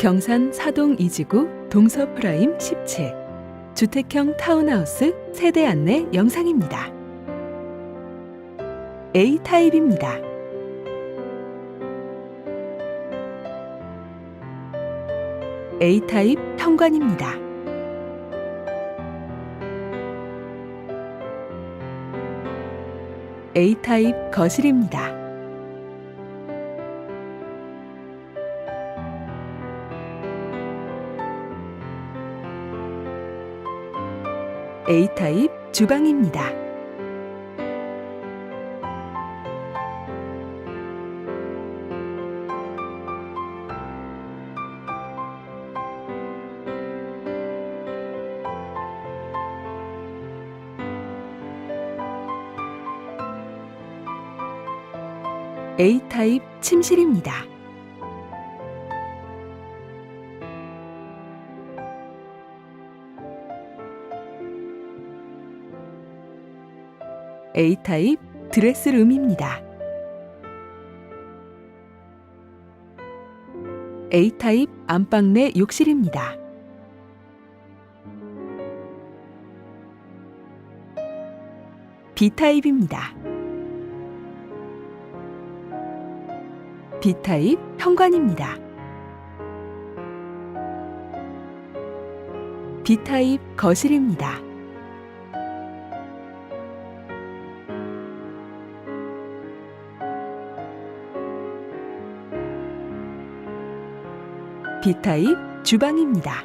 경산 사동 이지구 동서 프라임 17 주택형 타운하우스 세대 안내 영상입니다. A타입입니다. A타입 현관입니다. A타입 거실입니다. A타입 주방입니다. A타입 침실입니다. A타입 드레스룸입니다. A타입 안방 내 욕실입니다. B타입입니다. B타입 현관입니다. B타입 거실입니다. B타입 주방입니다.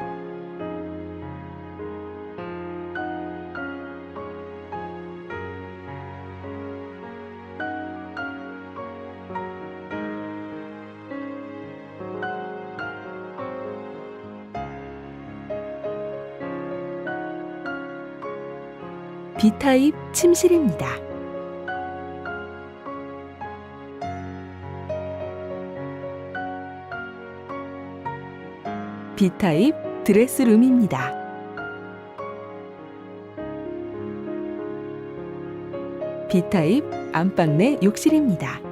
B타입 침실입니다. B타입 드레스룸입니다. B타입 안방 내 욕실입니다.